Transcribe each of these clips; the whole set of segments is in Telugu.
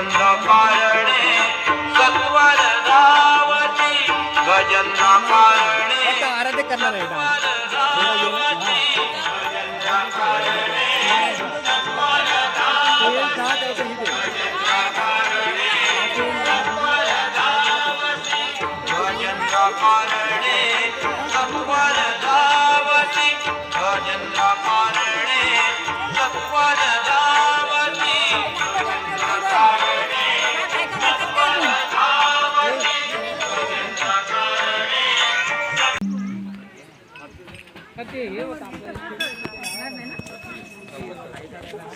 गजन्ना पारणे सत्वर धावती गजन्ना पारणे आराध्य करणार आहे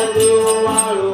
ಬಂದು ವಾಳು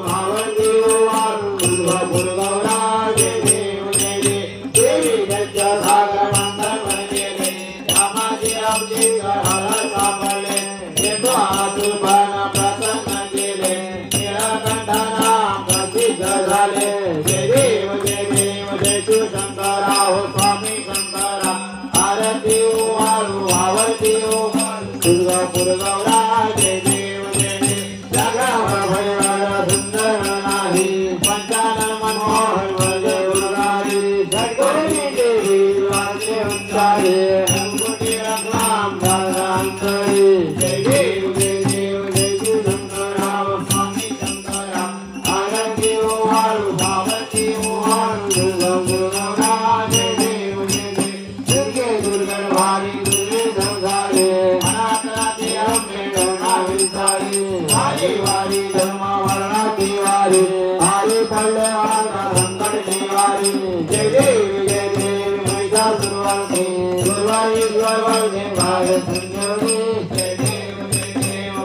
జన్మ వలన తీవారి ఆరి పల్లె ఆంధ్రందరి తీవారి జయ దేవి జయ దేవి మహిషాసురవర్ణి దుర్వాయి దుర్వర్ణి భాగ్య సంజోని జయ దేవి జయ దేవి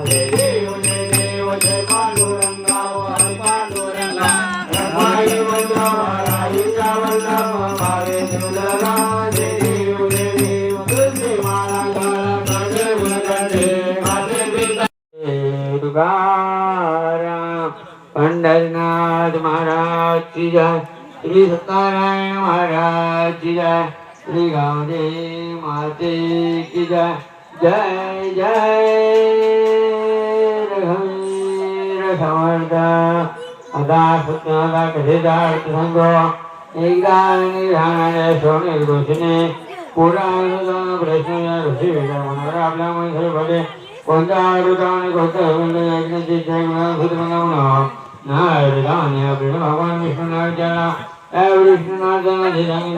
પંડરનાથ મહારાજ કી જય શ્રી સત્યનારાયણ મહારાજ કી જય શ્રી ગાંધી માતે કી જય જય જય રઘુવીર સમર્થ અદા સત્યના કહેદાર સંગો निधानाने श्रोणे दोषीने पुरा अनुदान प्रश्न ऋषी विचार होणार आपल्या मैत्री भले कोणत्या अनुदान कोणत्या ऐकण्याची सूत्र बनवणं नारदाने प्रेम भगवान विष्णूनाथ्याला विष्णूनाथाला धीराने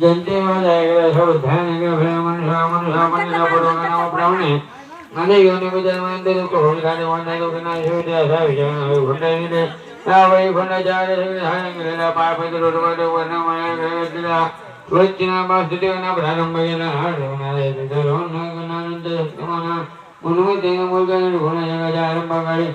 जनतेमध्ये ऐकलं सौ ध्यान ऐकलं मनुष्य मनुष्य मनुष्य पडवलं नावाप्रमाणे अनेक अनेक जन्मांतर होईल आणि वंदा असा विचार घडता येईल వై పుణ్యచార్య పాపతిరువర్ణమయ వచ్చిన బాసుటి ఉన్న ప్రారంభమైన ఉన్మతిన మూలకని గుణజారంభకారి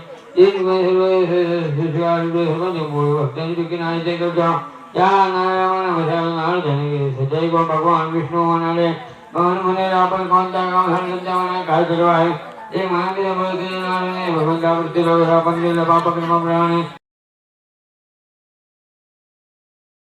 ભગવાન વિષ્ણુ અને ભગવાન મને આપણ કોણતા કામ સંતાવના કાય કરવા હે એ માનવી ભગવાન ને ભગવાન આવૃત્તિ લો આપણ ને પાપ કર્મ પ્રાણે